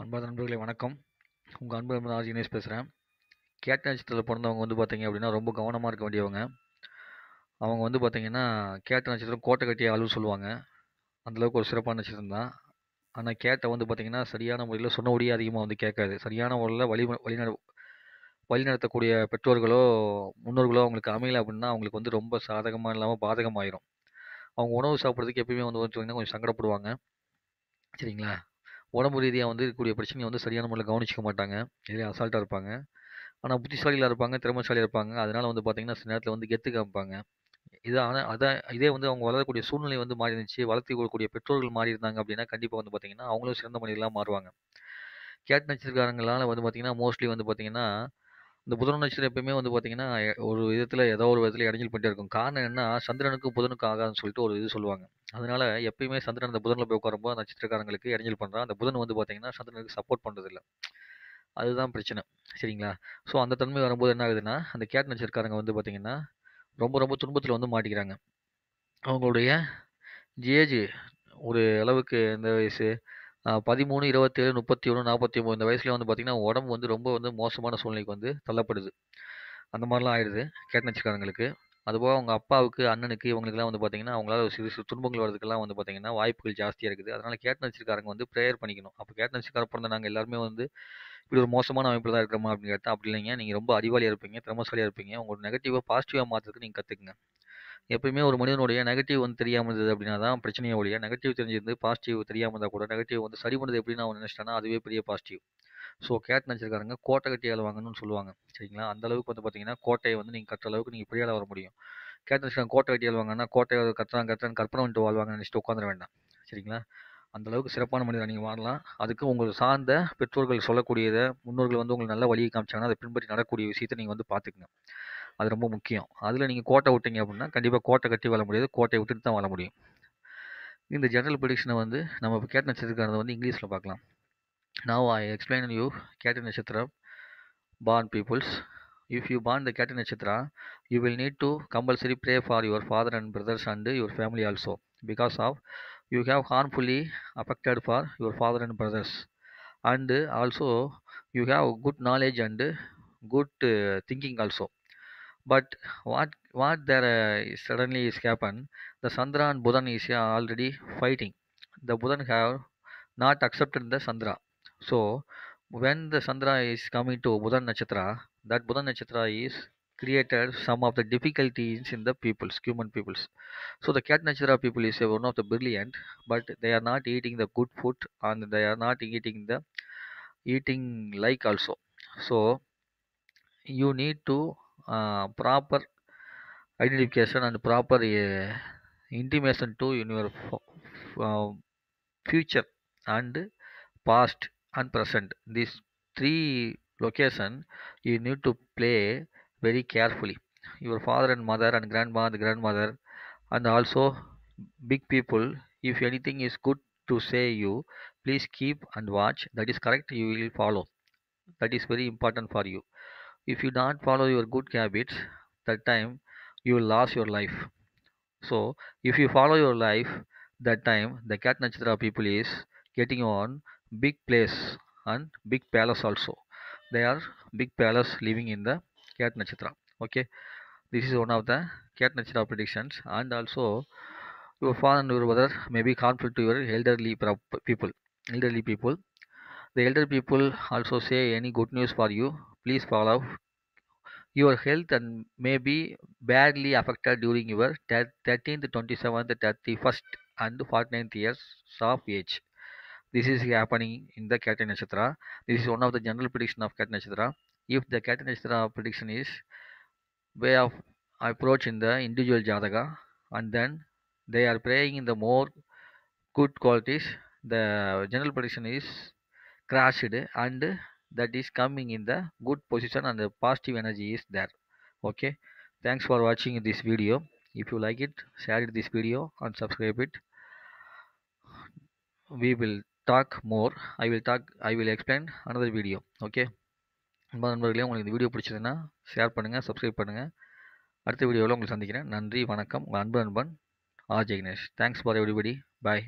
அன்பார்ந்த நண்பர்களே வணக்கம். உங்கள் அன்பு நண்பன் ஆர் தினேஷ் பேசுகிறேன் கேட்ட நட்சத்திரத்தில் பிறந்தவங்க வந்து பார்த்தீங்க அப்படின்னா ரொம்ப கவனமாக இருக்க வேண்டியவங்க. அவங்க வந்து பார்த்தீங்கன்னா கேட்ட நட்சத்திரம் கோட்டை கட்டிய ஆளுன்னு சொல்லுவாங்க. அந்தளவுக்கு ஒரு சிறப்பான நட்சத்திரம் தான். ஆனால் கேட்டை வந்து பார்த்திங்கன்னா சரியான முறையில் சொன்னபடியே அதிகமாக வந்து கேட்காது. சரியான முறையில் வழி வழிநட வழிநடத்தக்கூடிய பெற்றோர்களோ முன்னோர்களோ அவங்களுக்கு அமையல அப்படின்னா அவங்களுக்கு வந்து ரொம்ப சாதகமாக இல்லாமல் பாதகமாயிரும். அவங்க உணவு சாப்பிட்றதுக்கு எப்பயுமே வந்து பார்த்தீங்கன்னா கொஞ்சம் சங்கடப்படுவாங்க. சரிங்களா? உடம்பு ரீதியாக வந்து இருக்கக்கூடிய பிரச்சனையை வந்து சரியான முறையில் கவனிச்சிக்க மாட்டாங்க. இதுலேயே அசால்ட்டாக இருப்பாங்க. ஆனால் புத்திசாலிகளாக இருப்பாங்க திறமைசாலியாக இருப்பாங்க. அதனால் வந்து பார்த்திங்கன்னா சில நேரத்தில் வந்து கெத்து காமிப்பாங்க. இது ஆனால் அதான் இதே வந்து அவங்க வளரக்கூடிய சூழ்நிலை வந்து மாறி இருந்துச்சு வளர்த்து கொடுக்கக்கூடிய பெற்றோர்கள் மாறி இருந்தாங்க அப்படின்னா கண்டிப்பாக வந்து பார்த்தீங்கன்னா அவங்களும் சிறந்த மனிதர்களாக மாறுவாங்க. கேட் நட்சத்திரக்காரங்களால் வந்து பார்த்திங்கன்னா மோஸ்ட்லி வந்து பார்த்திங்கன்னா இந்த புதன் நட்சத்திரம் எப்பயுமே வந்து பார்த்தீங்கன்னா ஒரு விதத்தில் ஏதோ ஒரு விதத்தில் இடைஞ்சல் பண்ணிட்டே இருக்கும். காரணம் என்ன சந்திரனுக்கும் புதனுக்கும் ஆகாதுன்னு சொல்லிட்டு ஒரு இது சொல்லுவாங்க. அதனால எப்பயுமே சந்திரன் அந்த புதனில் போய் உட்காரும்போது நட்சத்திரக்காரங்களுக்கு இடைஞ்சல் பண்ணுறான் அந்த புதன் வந்து பார்த்தீங்கன்னா சந்திரனுக்கு சப்போர்ட் பண்ணுறதில்ல அதுதான் பிரச்சனை. சரிங்களா? ஸோ அந்த தன்மை வரும்போது என்ன ஆகுதுன்னா அந்த கேட் நட்சத்திரக்காரங்க வந்து பார்த்தீங்கன்னா ரொம்ப ரொம்ப துன்பத்தில் வந்து மாட்டிக்கிறாங்க. அவங்களுடைய ஏஜ் ஒரு அளவுக்கு இந்த வயசு பதிமூணு இருபத்தேழு முப்பத்தி ஒன்று நாற்பத்தி ஒம்பது இந்த வயசுலேயே வந்து பார்த்திங்கன்னா உடம்பு வந்து ரொம்ப வந்து மோசமான சூழ்நிலைக்கு வந்து தள்ளப்படுது. அந்த மாதிரிலாம் ஆயிடுது. கேட் நட்சத்திரக்காரங்களுக்கு அதுபோக அவங்க அப்பாவுக்கு அண்ணனுக்கு இவங்களுக்குலாம் வந்து பார்த்தீங்கன்னா அவங்களால சிறு சிறு துன்பங்கள் வரதுக்கெல்லாம் வந்து பார்த்தீங்கன்னா வாய்ப்புகள் ஜாஸ்தியாக இருக்குது. அதனால் கேட் நட்சத்திரக்காரங்க வந்து ப்ரேயர் பண்ணிக்கணும். அப்போ கேட் நட்சத்திரக்கார பிறந்த நாங்கள் எல்லாருமே வந்து இப்படி ஒரு மோசமான அமைப்பில் தான் இருக்கிறோமா அப்படின்னு கேட்டால் அப்படி இல்லைங்க. நீங்கள் ரொம்ப அறிவாளியாக இருப்பீங்க திறமசாலியாக இருப்பீங்க. உங்களோட நெகட்டிவாக பாசிட்டிவாக மாற்றுறதுக்கு நீங்கள் கற்றுக்குங்க எப்பயுமே ஒரு மனிதனுடைய நெகட்டிவ் வந்து தெரியாமல் இருந்தது அப்படின்னா தான் பிரச்சனையே ஒழிய நெகட்டிவ் தெரிஞ்சிருந்து பாசிட்டிவ் தெரியாமல் இருந்தால் கூட நெகட்டிவ் வந்து சரி பண்ணுறது எப்படின்னு அவன் நினச்சிட்டானா அதுவே பெரிய பாசிட்டிவ் ஸோ கேட் நினச்சிருக்காருங்க கோட்டை கட்டி ஆளுவாங்கன்னு சொல்லுவாங்க. சரிங்களா? அந்த அளவுக்கு வந்து பார்த்தீங்கன்னா கோட்டையை வந்து நீங்கள் கட்டுற அளவுக்கு நீங்கள் பெரிய வர முடியும். கேட் நினச்சிருக்காங்க கோட்டை கட்டி ஆளுவாங்கன்னா கோட்டை கட்டுறாங்க கட்டுறாங்க கற்பனை வந்துட்டு வாழ்வாங்கன்னு நினச்சிட்டு உட்காந்துட வேண்டாம். சரிங்களா? அந்த அளவுக்கு சிறப்பான மனிதர் நீங்கள் வாழலாம். அதுக்கு உங்கள் சார்ந்த பெற்றோர்கள் சொல்லக்கூடியதை முன்னோர்கள் வந்து உங்களுக்கு நல்ல வழியை காமிச்சாங்கன்னா அதை பின்பற்றி நடக்கூடிய விஷயத்தை நீங்கள் வந்து பார்த்துக்குங்க அது ரொம்ப முக்கியம் அதில் நீங்கள் கோட்டை விட்டீங்க அப்படின்னா கண்டிப்பாக கோட்டை கட்டி வாழ முடியாது கோட்டையை விட்டுட்டு தான் வாழ முடியும் இந்த ஜென்ரல் ப்ரிடிக்ஷனை வந்து நம்ம இப்போ கேட்ட நட்சத்திரக்காரதை வந்து இங்கிலீஷில் பார்க்கலாம் நவ் ஐ எக்ஸ்பிளைன் யூ கேட்ட நட்சத்திரம் born peoples if you born the கேட்ட Nakshatra you will need to compulsory pray for your father and brothers and your family also because of you have harmfully affected for your father and brothers and also you have good knowledge and good thinking also but what what there uh, suddenly is happened the Sandra and Buddhan is uh, already fighting the Buddhan have not accepted the Sandra so when the Sandra is coming to Buddhan Nakshatra, that Buddhan Nakshatra is created some of the difficulties in the peoples, human peoples. So the Cat Nakshatra people is uh, one of the brilliant, but they are not eating the good food and they are not eating the eating like also. So you need to proper identification and proper uh, intimation to your future and past and present. These three location you need to play very carefully. Your father and mother and grandma and grandmother and also big people if anything is good to say you please keep and watch. That is correct you will follow. That is very important for you if you don't follow your good habits that time you will lose your life. So if you follow your life that time the cat nakshatra people is getting on big place and big palace also. They are big palace living in the cat nakshatra. Okay? This is one of the cat nakshatra predictions and also your father and your brother may be conflict to your elderly people elderly people. The elder people also say any good news for you please follow your health and may be badly affected during your 13th 27th 31st and 49th years of age this is happening in the Cat Nakshatra. This is one of the general prediction of Cat Nakshatra. If the Cat Nakshatra prediction is way of approach in the individual Jataka and then they are praying in the more good qualities, the general prediction is crashed and that is coming in the good position and the positive energy is there. Okay. Thanks for watching this video. If you like it, share this video and subscribe it. We will talk more. I will talk. I will explain another video. Okay. அன்பா நண்பர்களே உங்களுக்கு இந்த video பிடிச்சதுன்னா share பண்ணுங்கள் subscribe பண்ணுங்கள் அடுத்த வீடியோவில் உங்களை சந்திக்கிறேன் நன்றி வணக்கம் உங்கள் அன்பு நண்பன் R Jeganesh thanks for everybody bye